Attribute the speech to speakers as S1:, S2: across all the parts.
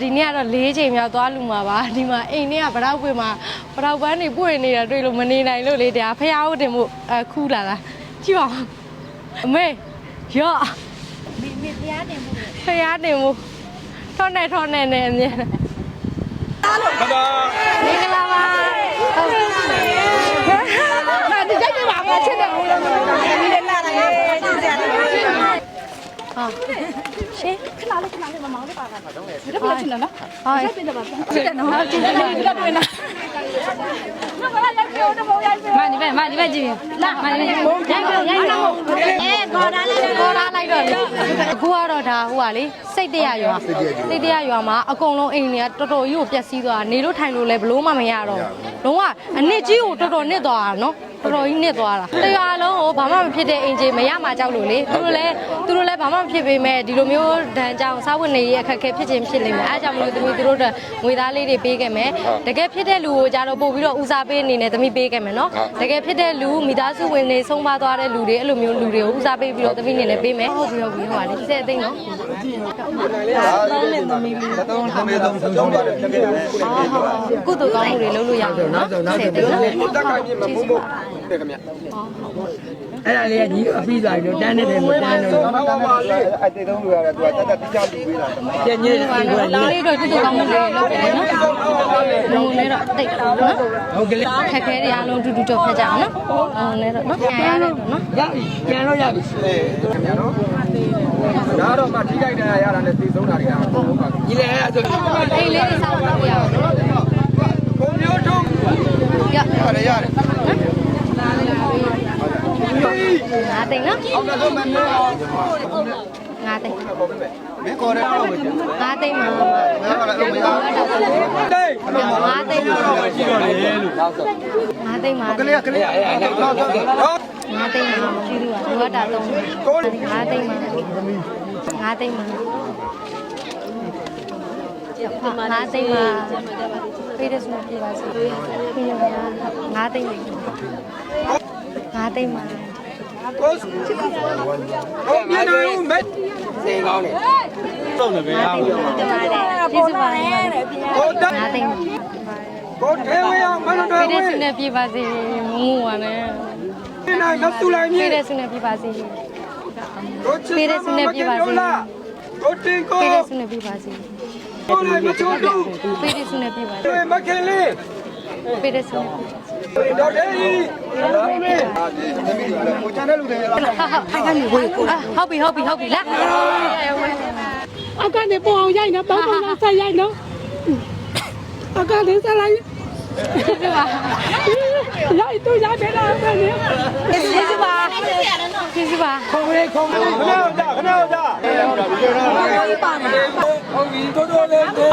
S1: ဒီနေ့ကတော့၄ချိန်မြောက်သွားလူမှာပါဒီမှာအိမ်ထဲကဗရောက်ပွေမှာဗရောက်ပန်းနေပွေနေတာတွေ့လို့မနေနိုင်လို့လေတရားဖះဟုတ်တင်မှုအခူးလာတာကြည့်ပါဦးအမေရော့
S2: မိမိတရားတင်မှု
S1: ဖះတင်မှုထောင်းနေထောင်းနေနေအမြဲ
S3: ခဏ
S1: မင်္ဂလာပါဟုတ်
S2: ဒီကြိုက်ပြပါမချစ်တယ်ဘူးလို့မိလည်းလာတယ်ချစ်တယ်
S1: ဟုတ်ရှင်
S2: ခဏလေးခဏလေးမမောင်းလေးပါတာတော့လေဒီလိုချင်တယ်နော်
S1: ဟုတ်
S2: ချစ်တယ်ပါချစ်တယ်နော်ချစ်တယ်ဒီလိုတွေ့နော်မမလည်းပြောတော့မရိုက်ဘူး
S1: မဒီဘက်မဒီဘက်ကြည့်လာမဒီဘက်ရိုက်ပြောရိုက်ပြော
S2: အဲခေါ်တာလည်း
S1: ခေါ်ထားလိုက်တော့လေအခုကတော့ဒါဟိုကလေစိတ်တရရွာစိတ်တရရွာမှာအကုန်လုံးအိမ်တွေကတော်တော်ကြီးကိုပျက်စီးသွားတာနေလို့ထိုင်လို့လည်းဘလို့မှမရတော့ဘူးလုံးဝအနစ်ကြီးကိုတော်တော်နစ်သွားတာနော် တော်တော်ကြီးနစ်သွားတာတရားလုံးကိုဘာမှမဖြစ်တဲ့အင်ဂျီမရမှကြောက်လို့လေသူတို့လည်းသူတို့လည်းဘာမှမဖြစ်ပေမဲ့ဒီလိုမျိုးဒဏ်ကြောင့်စားဝတ်နေရေးအခက်အခဲဖြစ်ခြင်းဖြစ်နေမယ်အဲအကြောင့်မလို့သူတို့သူတို့အတွက်ငွေသားလေးတွေပေးခဲ့မယ်တကယ်ဖြစ်တဲ့လူကိုကြတော့ပို့ပြီးတော့ဦးစားပေးအနေနဲ့သမီးပေးခဲ့မယ်နော်တကယ်ဖြစ်တဲ့လူမိသားစုဝင်တွေဆုံးပါသွားတဲ့လူတွေအဲ့လိုမျိုးလူတွေကိုဦးစားပေးပြီးတော့သမီးအနေနဲ့ပေးမယ်ဟုတ်ပြီဟုတ်ပြီဟိုပါလေ၁၀သိန်းနော်
S3: သုံးသမီးသုံးသုံးပါတယ်ဖြစ်ခဲ့တယ်
S1: အော်ဟုတ်ကုသိုလ်ကောင်းမှုတွေလုပ်လို့ရတယ်နော်၁၀သိန်းနော်
S3: တက်ခိုင်းပြမဖုံးဖို့ တဲ့ခင်ဗျ
S4: အဲ့ဒါလေးကဒီအပြီးသွားပြီလို့တန်းနေတယ်မတန်းတော့
S3: တော့ပါလေအဲ့ဒီသုံးလူရတယ်သူကတက်တက်တိကျပြီးပေးတာ
S4: ပြည့်ညင်းပြီးတော့
S1: ဒါလေးတော့ကုသိုလ်ကောင်းမှုတွေလုပ်တယ်နော်လုံးနဲ့တော့တိတ်နော်
S4: ဟုတ်ကလေး
S1: ခက်ခဲတွေအားလုံးတူတူတော့ဖက်ကြအောင်နော်ဟိုနဲ့တော့နော်ပြန်ရတယ်နော်
S4: ရပြီပြန်လို့ရပြီ
S3: ခင်ဗျာနော်ဒါတော့မှထိခိုက်တယ်ရတာနဲ့သိဆုံးတာတွေကဟုတ်ပါဘူး
S4: ဒီလေအဲ့ဒါဆို
S1: အိမ်လေးတွေစောင့်လို့ရအောင်နော်
S3: ဘုံမျိုးထုံး
S1: ရ
S3: ရတယ်ရတယ်
S1: ငါ သိန်းနော်
S3: အောင်တော့မနေအောင်
S1: ငါသိန်း
S3: မင်းခေါ်တယ်တော့မကျန်
S1: ငါသိန်းမှာ
S3: ဘူးငါလည်းမရဘူးတိတ်
S1: ငါသိန်းမှာ
S3: ရှိတော့လေလို့နောက်ဆုံး
S1: ငါသိန်းမှာ
S3: ကလေးကလေးနောက်ဆုံးဟော
S1: ငါသိန်းမှာကြည့်လို့ကလိုအပ်တာတော့ငါသိန်းမှာငါသိန်းမှာငါသိန်းမှာပေးတဲ့စမပြပါစေပြီးတော့ငါသိန်းမှာငါသိန်းမှာ
S3: ကိုဟောမြန်နေဦးမဲ
S4: စေကောင်းတယ်
S3: တော့လည်းပဲရအောင်
S1: ကျေးဇူးပါတယ်တဲ့
S3: ကိုတက်
S1: ငါသိန်းမှာ
S3: ကိုထဲဝေးအောင်မလို့တော့
S1: ပေး
S3: ဝေး
S1: တဲ့စနေပြပါစေမူပါနဲ့
S3: ဒီနိုင်တော့သူလိုက်မြေ
S1: ပေးတဲ့စနေပြပါစေ
S3: ကိုချစ်ကိုတင်ကို
S1: ပေးတဲ့စနေပြပါစေ
S3: ကိုလည်းမချိုးတူ
S1: ပေးတဲ့စနေပြပါစေ
S3: မခင်လေး
S1: ပေးတဲ့စနေ
S3: တော့တယ်ကြီးတော်မေးကိုချမ်းတဲ့လူတွေရလား
S1: ဟုတ်ပြီဟုတ်ပြီဟုတ်ပြီလာ
S5: အကနေပေါ်အောင်ရိုက်နော်ပေါင်းပေါင်းဆက်ရိုက်နော်အကနေဆက်လိုက်ရိုက်တော့ရိုက်တယ်လားအဲ့ဒီ
S1: ကျေးဇူးပါကျေးဇူးပါ
S3: ခုံလေးခုံလေးခဏကြခဏကြဟုတ်ပြီတော်တော်လေးကို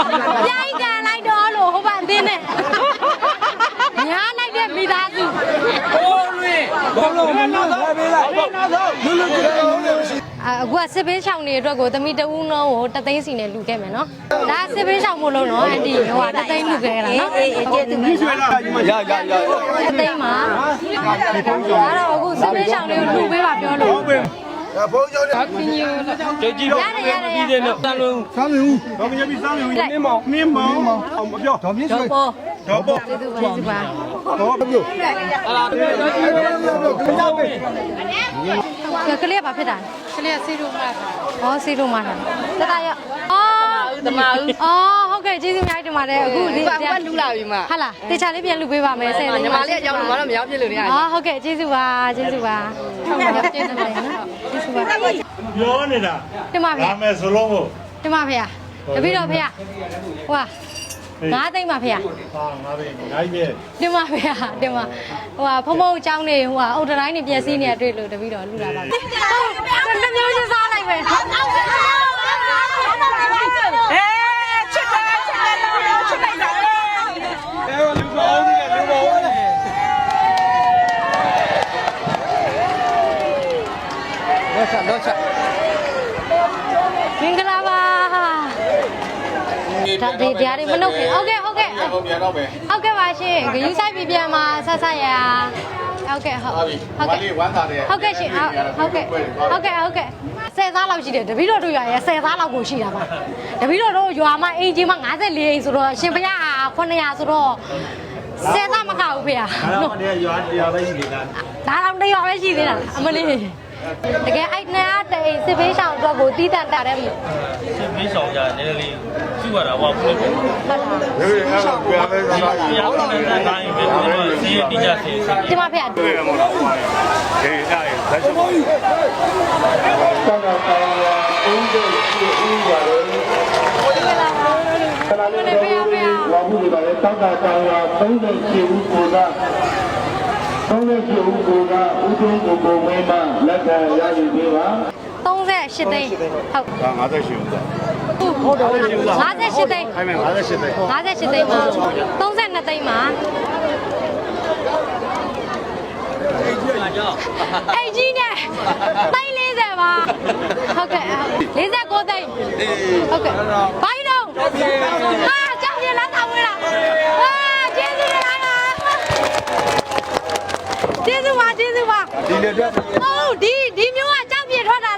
S1: ပြိုင်ကန်လိုက်တော့လို့ဟိုဘအသင်းနဲ့ ညားလိုက်တဲ့မိသားစု
S3: ဟိုလွင်ဘောလုံးမနောက်တော့ပေးလိုက်နောက်တော့လူလူကြည့်လို့ရှိ
S1: အခုကစစ်ဘေးရှောင်တွေအတွက်ကိုတမိတဦးနှုံးကိုတသိန်းစီနဲ့လူခဲ့မယ်နော်ဒါစစ်ဘေးရှောင်မို့လို့နော်အန်တီဟိုကတသိန်းလူခဲ့တာနော်အေးအေးကျေးဇူးပါ
S3: ရွှေလာရရရ
S1: တသိန်းမှာဒါတော့အခုစစ်ဘေးရှောင်တွေကိုလူပေးပါပြောလို့
S3: ဘုန်းကျောင်းနဲ့ကြည့်ကြည့်တော့
S1: ရတယ်ရတယ်ပြီးတယ်နော်
S3: တန်လုံးစားမြူတော့မြပြီစားမြူနင်းမောင်နင်းမောင်အောင်မပြောတော့မြင့်ရွှေ
S1: ပေါ်
S3: တော့ပေါ့
S1: ကျေးဇူးပါကျေးဇူးပါ
S3: ဟောပြောအာတော့ပဲ
S1: ကလေးကဘာဖြစ်တာကလေးကစီရိုမာတာဟောစီရိုမာတာတတရအော်တမဦးအော်ဟုတ်ကဲ့ကျေးဇူးအများကြီးတင်ပါတယ်အခုဒီကလူလာပြီမဟာလားတေချာလေးပြန်လူပေးပါမယ်ဆယ်လေးညီမလေးအကြောင်းတော့မတော့မရောက်ဖြစ်လို့နေရတယ်အော်ဟုတ်ကဲ့ကျေးဇူးပါကျေးဇူးပါဟုတ်ကဲ့ကျေးဇူးပါနော်ကျေးဇူး ပါ
S6: ပြောနေတာ
S1: တင်ပါဗျာ
S6: ဒါမဲ့စလုံးကို
S1: တင်ပါဗျာတပည့်တော်ဗျာဟွာငါးသိမ့်ပါဗျာ
S6: ဟာငါပဲနိုင်ပဲ
S1: တင်ပါဗျာတင်ပါဟိုဟာဖုံဖုံအကြောင်းနေဟိုဟာအုတ်တိုင်းနေပြည့်စည်နေရတွေ့လို့တပည့်တော်လူလာပါမယ်ဟုတ်တစ်မျိုးချင်းစားလိုက်ပဲ
S2: အဲချစ်တယ်ချစ်တယ်လို့ချစ်လိုက်တာ
S3: အဲလူပေါင်းကြီးလူပေါင်းကြီးတော့ချက်တော့ချက်
S1: မင်္ဂလာပါ ဒါဒီတရားတွေမနှုတ်ခင်ဟုတ်ကဲ့ဟုတ်ကဲ့
S3: ဟုတ်ပြန်တော့ပဲ
S1: ဟုတ်ကဲ့ပါရှင်ဂယူဆိုင်ပြပြန်มาဆက်ဆက်ရဟုတ်ကဲ့ဟုတ်ဟုတ်ကဲ့
S3: ဝမ်းသာတယ်
S1: ဟုတ်ကဲ့ရှင်ဟုတ်ကဲ့ဟုတ်ကဲ့ဟုတ်ကဲ့10သားလောက်ရှိတယ်တပည့်တော်တို့ရွာရဲ့10သားလောက်ကိုရှိတာပါတပည့်တော်တို့ရွာမှာအိမ်ကြီးမှာ54အိမ်ဆိုတော့ရှင်ဘုရား900ဆိုတော့10သားမကဘူးဖေဟာ
S6: ဒါတော့မနေ့ရွာတရားပဲရှိနေတာ
S1: ဒါတော့တရွာပဲရှိသေးတာအမလေးတကယ်အဲ့နဲ့အတိတ်စစ်ဘေးရှောင်အတွက်ကိုတီးတန်တာတဲ့ဟုတ်
S7: စစ်မင်းဆောင်ကြနည်းနည်းလေး ရှိရတာဟောဘူးလို့ပြော
S1: လား
S6: ဒီအဲ့ဒါပြားပဲသာသာကြီး
S7: တရားဝင်တဲ့တိုင်းပဲပြောတော့ဆေးတိကျဆေးဆေး
S1: ဒီမှာဖေဟာ
S6: တွေ့ရမှာတော့ဟေးအဲ့ဒါလက်ချော
S1: နေဖေဟာဖေဟာ
S8: ဝါမှုတွေပါလေတောက်တာတောင်ရာ38ဦးကိုက38ဦးကိုကဥထုံးကိုကိုမင်းမလက်ခံရယူပေးပါ
S1: 38သိန်းဟုတ်
S6: ဒါ58ဦးသား
S1: ဟုတ်တယ်58သိန်း
S6: ခိုင်းမယ်58သိန်း
S1: 58သိန်းမှာ32သိန်းမှာအဲ့ကြီးနဲ့သိန်း40ပါဟုတ်ကဲ့49သိန်းဟုတ်ကဲ့ဘိုင်းတော့ဟာကြောက်ရလားသာဝဲလားဟာကျေးဇူးတင်လိုက်ပါကျေးဇူးပါကျေးဇူးပါ
S3: ဒီလေအတွက်
S1: ဟုတ်ဒီဒီမျိုးကကြောက်ပြေထွက်တာ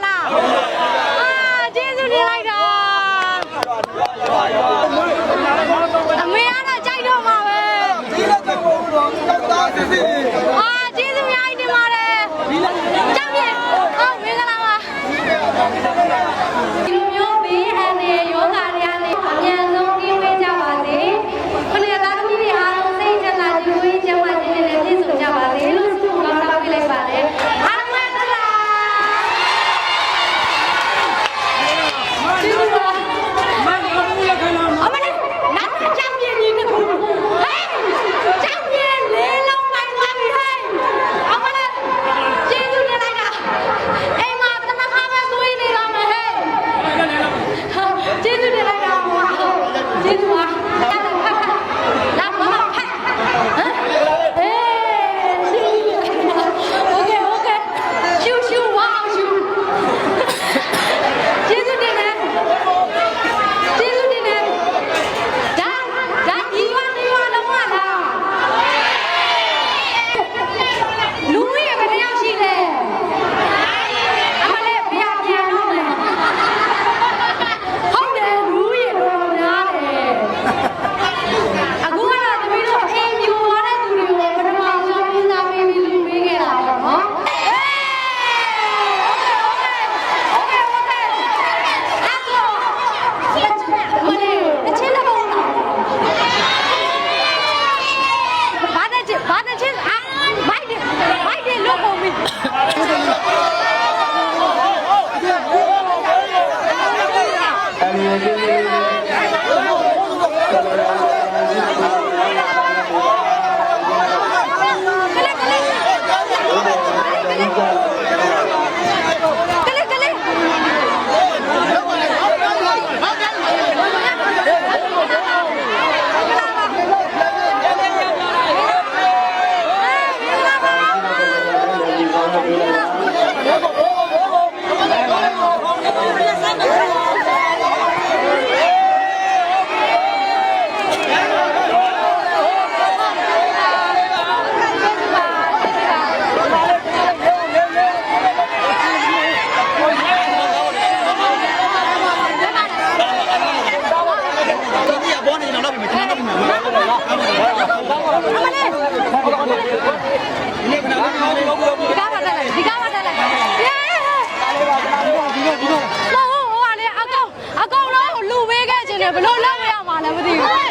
S1: နဲ့ဘလို့လောက်ရမှာလဲမသိဘူးဟာ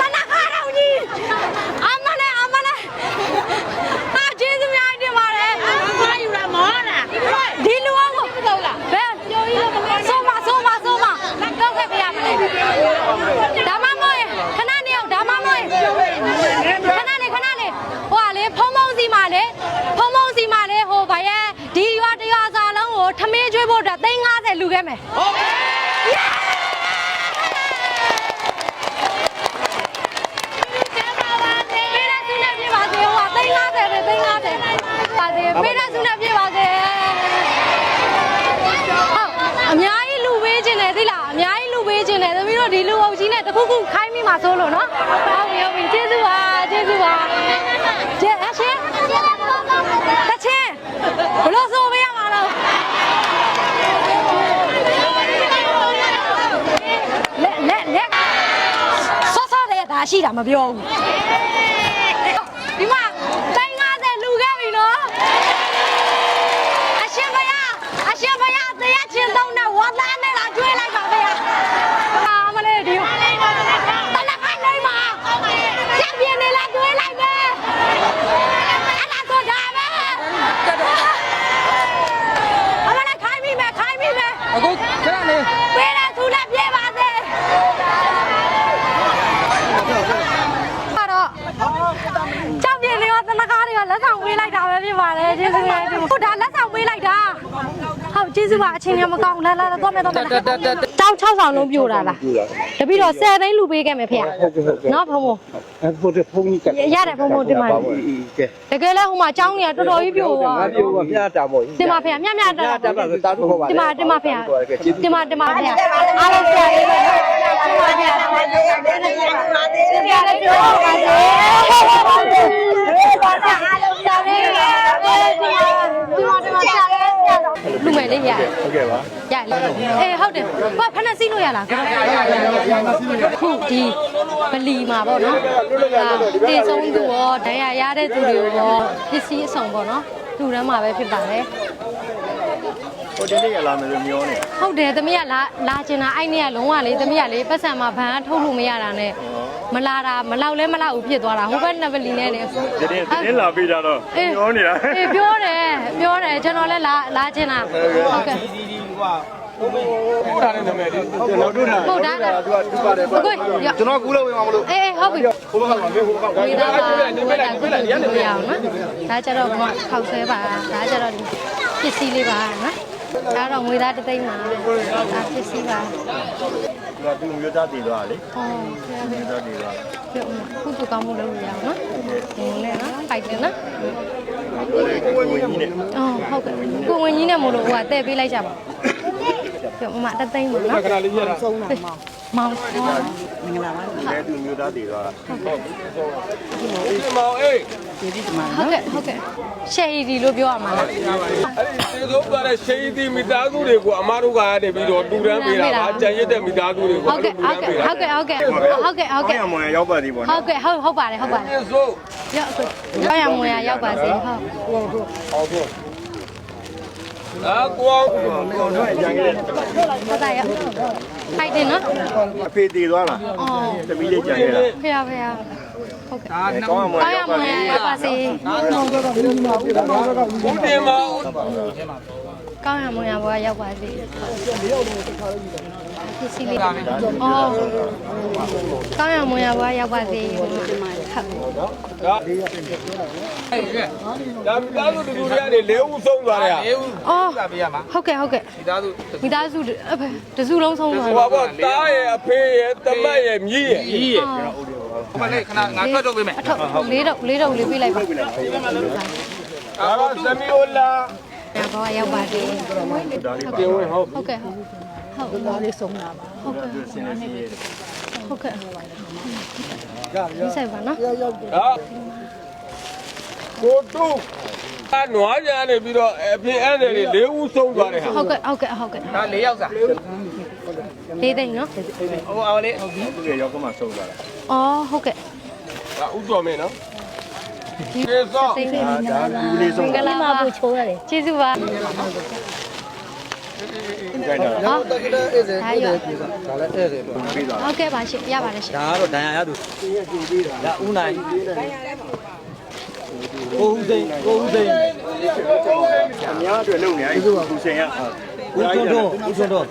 S1: မနခါတော့ကြီးအမလေးအမလေးဟာကျေးဇူးများတင်ပါတယ်ဘာယူရမောလားဒီလူအောင်ကိုဟုတ်လားဘယ်ကြိုးကြီးလို့ဆုံးမဆုံးမဆုံးမတော့ခဲ့ပြရမလဲဒါမှမဟုတ်ရင်ခဏနေအောင်ဒါမှမဟုတ်ရင်ခဏနေခဏနေဟိုကလေဖုံဖုံစီမှာလေဖုံဖုံစီမှာလေဟိုဗရဲ့ဒီရွာတရွာစာလုံး ကိုထမင်းကျွေးဖို့အတွက်350လူခဲ့မယ်ဟုတ်ကဲ့ပေးတဲ့ဆုနဲ့ပြပါစေဟိုက350ပဲ350ပါစေပေးတဲ့ဆုနဲ့ပြပါစေဟုတ်အများကြီးလူပေးခြင်းတယ်သိလားအများကြီးလူပေးခြင်းတယ်သမီးတို့ဒီလူအုပ်ကြီးနဲ့တခုခုခိုင်းမိမှာစိုးလို့နော်ဟုတ်ပြီဟုတ်ပြီကျေးဇူးပါကျေးဇူးပါကျေးအရှင်တချင်းဘလို့စိုးပေးရမှာလို့လက်လက်လက်ဆော့ဆော့တဲ့ဒါ ရှိတာမပြောဘူးဒီမှာ350လူခဲ့ပြီနော်အရှင်ဘုရားအရှင်ဘုရားတရားချင်းသုံးနဲ့ဝါသားနဲ့လာကျွေးလိုက်ပါဗျာအာမလေးဒီတလခိုင်းလိုက်ပါရက်ပြင်းနေလာကျွေးလိုက်မယ်အဲ့ဒါဆိုဒါပဲအမလေးခိုင်းမိမယ်ခိုင်းမိမယ်
S3: အခုခဏလေး
S1: ပေးတဲ့သူနဲ့ပြေးပါစေကတော့ကြောက်ပြင်းနေရောတနကားတွေက လက်ဆောင်ပေးလိုက်တာပဲဖြစ်ပါတယ်ကျေးဇူးများကျေးဇူးဟုတ်ဒါလက်ဆောင်ပေးလိုက်တာဟုတ်ကျေးဇူးပါအချင်းရမကောင်းလာလာတော့မယ်တော့မယ် တောင်း6ဆောင်လုံးပြိုတာလားတပည့်တော့10သိန်းလူပေးခဲ့မယ်ဖေ။နော်ဖုံဖုံ
S6: အခုတဖုန်းကြီးက
S1: ရတယ်ဖုံဖုံတင်ပါတကယ်လဲဟိုမှာအကြောင်းကြီးတော်တော်ကြီးပြိုသွား
S3: ငါပြောကမြတ်တာပေါ့
S1: တင်ပါဖေ။မြတ်မြတ်တာ
S3: တာပါတာတော့ဟောပါ
S1: တင်ပါတင်ပါဖေ။တင်ပါတင်ပါဖေ။အားလုံးဆရာလေးပဲ။တင်ပါဖေ။ဆရာလေးပြောပါစေ။ပါစေအားလုံးဆရာလေး။တင်ပါတင်ပါဆ ရာလေးလူမယ်လေးရ
S6: ဟုတ်ကဲ့ပါ
S1: ရလေအေးဟုတ်တယ်ဘာဖက်နဲ့စီးလို့ရလားခုဒီဗလီမှာပေါ့နော်တေဆုံးသူရောဒဏ်ရာရတဲ့သူတွေရောပစ္စည်းအစုံပေါ့နော်လူတန်းမှာပဲဖြစ်ပါတယ်
S6: ဟိုတနေ့ကလာမယ်လို့မျောနေ
S1: ဟုတ်တယ်သမီးကလာလာချင်တာအဲ့နေ့ကလုံးဝလေသမီးကလေပတ်စံမှာဘန်ကထုတ်လို့မရတာနဲ့ မလာတာမလောက်လဲမလောက်ဘူးဖြစ်သွားတာဟိုဘက်နှစ်ဗလီနဲ့လေ
S6: ဒီနေ့ဒီနေ့လာပေးကြတော့မျောနေတာ
S1: အေးပြောတယ်ပြောတယ်ကျွန်တော်လည်းလာလာချင်တာဟုတ်ကဲ့
S3: တာတဲ့နာမည်ဒီ
S6: ကျွန်တော်တို့က
S1: ဟုတ်တာက
S6: သူကသူပါတယ်
S1: ကိုကိုရ
S6: ကျွန်တော်ကူးလို့ဝင်မှာမလို့
S1: အေးဟုတ်ပြီ
S6: ဟိုဘက်ကမှာမေးဟိုဘက်က
S1: ဝေသားပါဝေသားကိုလို့ရအောင်နော်ဒါကြတော့ခောက်ဆွဲပါဒါကြတော့ဒီပစ္စည်းလေးပါနော် ဒါတော့ငွေသားတစ်သိန်းပါဒါပစ္စည်းပါ
S6: သူကသူမျိုးသားတည်သွားလေ
S1: ဟောဆရာပဲ
S6: မျိုးသားတည်သွား
S1: ပြုတ်ခုတူကောင်းမှုလုပ်လို့ရအောင်နော်ဟိုနဲ့နော်ဖိုက်တယ်နော်
S6: ကိုယ်ကိုယ်ကြီးနဲ့
S1: အော်ဟုတ်ကဲ့ကိုဝင်ကြီးနဲ့မို့လို့ဟိုကတဲ့ပေးလိုက်ကြပါပြုတ်မမတစ်သိန်းပါနော်
S3: ခဏလေးပြရတာ
S1: မော င်
S6: လဲသူမျိုးသားတည်သွားတာ
S3: ဒီမောင်အေး
S1: ဟုတ်ကဲ့ဟုတ်ကဲ့ရှယ်ရီလို့ပြောရမှာလား
S3: အဲ့ဒီသေဆုံးသွားတဲ့ရှိသီမိသားစုတွေကိုအမားတို့ကရနေပြီးတော့တူတန်းပေးတာပါကြံရစ်တဲ့မိသားစုတွေကို
S1: ဟုတ်ကဲ့ဟုတ်ကဲ့ဟုတ်ကဲ့ဟုတ်ကဲ့ဟုတ်ကဲ့ဟုတ်ကဲ့
S6: မောင်ရောက်ပါသေးပေါ့
S1: ဟုတ်ကဲ့ဟုတ်ဟုတ်ပါတယ်ဟုတ်ပါတယ်
S3: ဆို
S1: ရောက်အခုရောက်ရမွေရရောက်ပါစေဟုတ်
S3: အာကွာ
S6: ကျွန်တော်ကြံခဲ့တယ်
S1: ဟုတ်တာရော က်ဖိုက်တယ်နော်
S6: အဖေတည်သွားလား
S1: အော်
S6: တမီးလေးကြံခဲ့တာ
S1: ဖေရဖေရဟုတ်ကဲ့
S6: ကောင်းမှမ
S1: ရောက်ရ
S6: ရောက်ပါ
S1: မွေရ
S6: သေး
S1: ရောက်ပါစေ
S3: ဦးတင်မောင်
S1: ကောင်းရမွေရဘောရောက်ပါစေပစ္စည်းလေးအော်ကောင်းရမွေရဘောရောက်ပါစေဟုတ်
S3: ဒါဒါမိသားစုတူတွေကနေလေးဦးဆုံးသွားတယ်ဟာ
S1: အော်ဟုတ်ကဲ့ဟုတ်ကဲ့မိသားစုမိသားစုတစုလုံးဆုံးသွား
S3: ဟိုပါပေါ့တားရဲ့အဖေရဲ့တမတ်ရဲ့မြည်ရဲ့
S1: ကြီးရဲ့ဟုတ်ပါလေခဏငါထွက်တော့ပေးမယ်အထောက်လေးတော့လေးတော့လေးပေးလိုက်ပါ
S3: ဒါတော့သမီးအို လာ
S1: ဘောရောက်ပါစေ
S3: တင်ဝင်ဟုတ်
S1: ဟုတ်ကဲ့ဟုတ်ဟုတ်ဒါလေးဆုံးတာပါဟုတ်ကဲ့ဟုတ်ကဲ့ဒီဆိုင်ပါနော်
S3: ဟာကိုတူအနွားကြနေပြီးတော့အဖေအဲ့ဒီလေးဦးဆုံးသွားတယ်ဟာ
S1: ဟုတ်ကဲ့ဟုတ်ကဲ့ဟုတ်ကဲ့
S3: ဒါလေးယောက်စား
S1: လေးသိန်းနော်
S3: ဟိုအောင်လေး
S6: သူ့ရဲ့ရောက်ကမှဆုံးသွားတာ
S1: အော်ဟုတ်ကဲ့
S3: ဒါဥတော်မင်းနော်
S1: ဒီ
S3: ကျေစော
S1: သိန်းလေး
S6: ဒါကူလေးဆုံး
S1: ကလာပါဘူးချိုးရတယ်ကျေးဇူးပါ
S6: ကြိုက်တာ
S1: ဟောဒါရ
S6: ပေးတာ
S1: ဟုတ်ကဲ့ပါရှင်ရပါတယ်ရှင်
S9: ဒါကတော့ဒဏ်ရာရသူဒါဦးနိုင်ကိုဦးစိန်ကိုဦးစိန်
S6: အများအတွက်လုံနေအဲ့ဒီသူစင်ရ
S9: ဦးထွန်းထွန်းဦးထွန်းထွန်း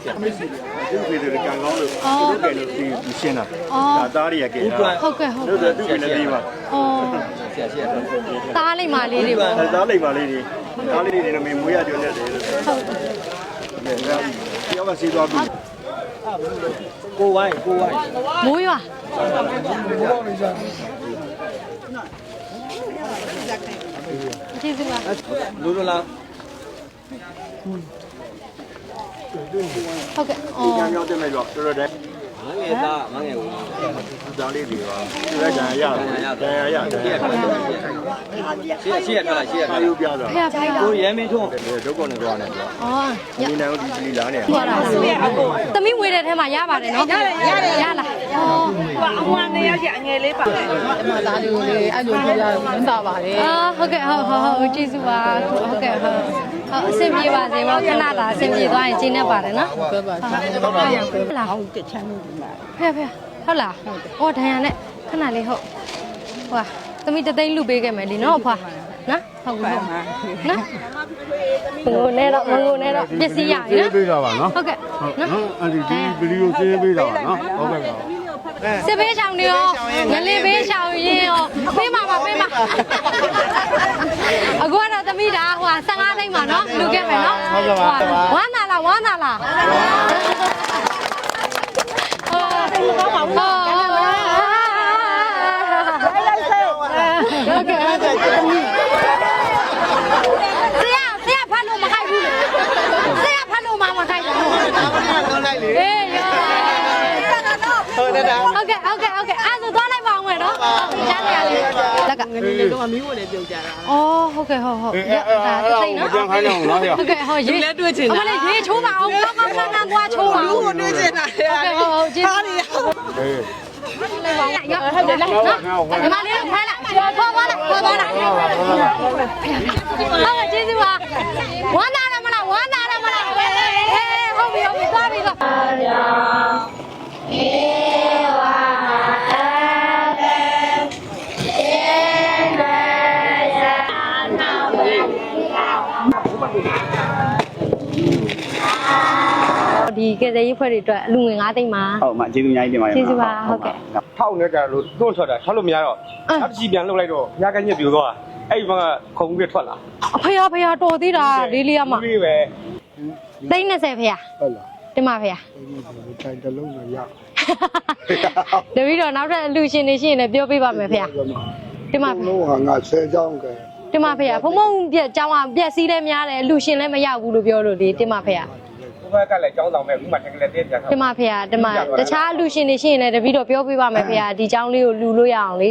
S6: သူ့ဖေတွေကကံကောင်းလို့သူ့ကဲလို့ဒီရှင်းတာ
S1: အော်
S6: ဒါသားတွေကကဲတာ
S1: ဟုတ်ကဲ့ဟုတ်
S6: တို့ဆိုသူ့ဖေနဲ့ပြီးပါ
S1: အော်
S9: ဆရာဆရာ
S1: သားလိုက်ပါလေးတွေပေါ့
S6: အဲသားလိုက်ပါလေးတွေသားလေးတွေနဲ့မင်းမွေးရကြွနေတယ်လို့
S1: ဟုတ်
S6: တယောက်ကစီးသွားပြီ
S9: ကိုဝိုင်းကိုဝိုင်း
S1: မိုးရွာကျေးဇူးပါ
S9: လူလူလား
S1: ဟုတ်ကဲ့အော်
S6: ညောင်းညောင်းတင်လိုက်တော့တော်တော်တည်း
S9: မငယ်သားမငယ်ဦး
S6: ဒါလေးတွေပါဒီကကြံရရတယ်ကြံရရတယ်
S9: ရှေ့ရှေ့ရထွက်လာရှေ့ရထွက်
S6: အာယုပြတာ
S1: ဖေဖိုက်တာ
S9: ကိုရဲမင်းထွန်း
S6: ဒုက္ခနဲ့တော့နေပြီ
S1: อ๋อ
S6: ဒီနန်းဒီဒီလာနေ
S1: ဟုတ်လားသမီးဝေတဲ့ထဲမှာရပါတယ်နော်ရတယ်ရတယ်ရလားဩ
S2: အမွန်နေရကြီးအငယ်လေးပါ
S5: မသားလေးကိုလေအဲ့လိုပြရမင်းသားပါတယ်
S1: အာဟုတ်ကဲ့ဟုတ်ဟုတ်ဟုတ်ကျေးဇူးပါဟုတ်ကဲ့ဟုတ်ဟုတ်အဆင်ပြေပါစေပေါ့ခဏတာအဆင်ပြေသွားရင်ကျင်းနေပါတယ်နော်
S5: ပြောပါချမ်းဟုတ်လား
S2: ဟုတ်ကဲ့ချမ်းလို့ဒီမှာ
S1: ဖေဖေဟုတ်လားဩဒဏ်ရနဲ့ခဏလေးဟုတ်ဟွာသမီးတသိန်းလူပေးခဲ့မယ်လीနော်အဖွာနော်ဟုတ်ပြီဟုတ်နော်ငိုနေတော့မငိုနေတော့ပစ္စည်းရပြီနော်
S6: ပေးတာပါနော်
S1: ဟုတ်ကဲ့နော်
S6: နော်အန်ဒီဒီဗီဒီယိုစင်းပေးတာပါနော်ဟုတ်ကဲ့ပါ
S1: စစ်ဘေးရှောင်တွေရောငလေးဘေးရှောင်ရင်ရောပေးပါပါပေးပါအခုကတော့သမီးဒါဟို15သိန်းပါနော်လူခဲ့မယ်နော်ဟုတ်ကဲ့ပါဝမ်းသာလားဝမ်းသာလားဟုတ်ကောင်းပါဘူးလိုက်လိုက်စေဟုတ်ကဲ့ဆရာဆရာဖတ်လို့မခိုက်ဘူးဆရာဖတ်လို့မမခိုက်ဘူးအေးရော
S9: ဟုတ်တယ်တာ
S1: ဟုတ်ကဲ့ဟုတ်ကဲ့ဟုတ်ကဲ့အဲ့ဒါဆိုသွားလိုက်ပါအောင်မယ်နော်ချမ်းရလေးလက်က
S5: ငယ်လေးတော့မီးဝင်နေပြုတ်ကြတာ
S1: အော်ဟုတ်ကဲ့ဟုတ်ဟုတ်ဒါသိနော်
S6: ကြံခိုင်းအောင်နော်ဟဲ့
S1: ဟုတ်ကဲ့ဟုတ်ရေး
S5: လက်တွေ့ချင်
S1: အမ
S5: တာ
S1: လေးရေးချိုးပါအောင်ကောင်းကောင်းဆန်းဆန်းသွားချိုးပါအောင်
S5: တွေ့ချင်တာ
S1: ဟုတ်ကဲ့ဟုတ်ဟုတ်ကျေးဇူး
S6: အေး
S1: ရဟုတ်တယ်လားနော်ဒီမလေးခိုင်းလိုက်ခေါ်သွားလိုက်ခေါ်သွားလိုက်ဟုတ်ကဲ့ကျေးဇူးပါဝမ်းသာရမလားဝမ်းသာရမလားအေးဟုတ်ပြီဟုတ်ပြီသွားပြီသွား ဒီကယ်ဆယ်ရေးဖွဲ့တွေအတွက်အလူငွေ9သိန်းပါ
S8: ဟုတ်မှကျေးဇူးအများကြီးတင်ပါတယ်
S1: ကျေးဇူးပါဟုတ်ကဲ့
S3: ထောက်နေတာလို့တွန့်ထွက်တာထွက်လို့မရတော့နောက်တစ်ချီပြန်လှုပ်လိုက်တော့ရကညက်ပြိုသွားအဲ့ဒီဘက်ကခုံပြီးထွက်လာ
S1: အဖေရဖေရတော်သေးတာလေးလေးရမှာ
S3: ဒီလေးပဲ
S1: သိန်း20ဖေရ
S6: ဟုတ်လား
S1: တင်ပါဖေရ
S6: တိုင်တလုံးနဲ့ရ
S1: တပီတော့နောက်ထပ်အလူရှင်နေရှိရင်လည်းပြောပြပါမယ်ဖေရတင်ပါဖေ
S6: လုံးဟာငါဆဲချောင်းကဲ
S1: တင်ပါဖေရဖုံဖုံပြက်ကျောင်းကပြက်စီးလဲများတယ်အလူရှင်လည်းမရဘူးလို့ပြောလို့လေတင်ပါဖေရ
S3: ဘုဘကလည်းကျောင်းဆောင်မဲ့ခုမှတက်ကလေးတင်းပြန်
S1: တင်ပါဖေရတင်ပါတခြားအလူရှင်နေရှိရင်လည်းတပီတော့ပြောပြပါမယ်ဖေရဒီကျောင်းလေးကိုလူလို့ရအောင်လေ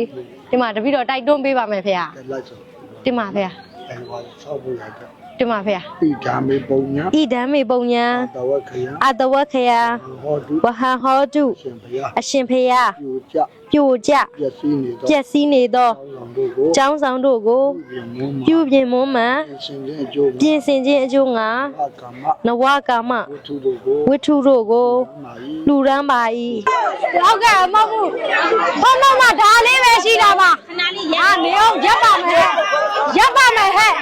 S1: တင်ပါတပီတော့တိုက်တွန်းပေးပါမယ်ဖေရ
S6: လိုက်ဆို
S1: တင်ပါဖေရ
S6: အဲဟောဆောက်ဖို့လိုက်တော့
S1: တင်ပါဖေရ
S6: ပြီးဓာမေပုံညာ
S1: ဤဒမ်းမေပုံညာ
S6: တဝက်ခရ
S1: အတဝခယ
S6: ဟောတု
S1: ဝဟဟောတု
S6: ရှင်ဘုရား
S1: အရှင်ဖေရ
S6: ပြိုကြ
S1: ပြိုကျ
S6: ပျက်စီးနေတော့
S1: ပျက်စီးနေသော
S6: ဆောင်းဆောင်တို့ကို
S1: ကျောင်းဆောင်တို့ကို
S6: ပြုပြင်မွမ်းမ
S1: ပြုပြင်မွမ်းမံ
S6: ရှင်ခြင်းအကျိုး
S1: ပြင်ဆင်ခြင်းအကျိုးငါ
S6: အကမ္မ
S1: နဝကာမ
S6: ဝတ္ထုတို့ကို
S1: ဝိထုတို့ကို
S6: မာယီ
S1: လူရန်ပါ၏ဟုတ်ကဲ့မဟုတ်ဘူးဘုံတော့မှဒါလေးပဲရှိတာပါခဏလေးရနေအောင်ရပ်ပါမယ်ဟဲ့ရပ်ပါမယ်ဟဲ့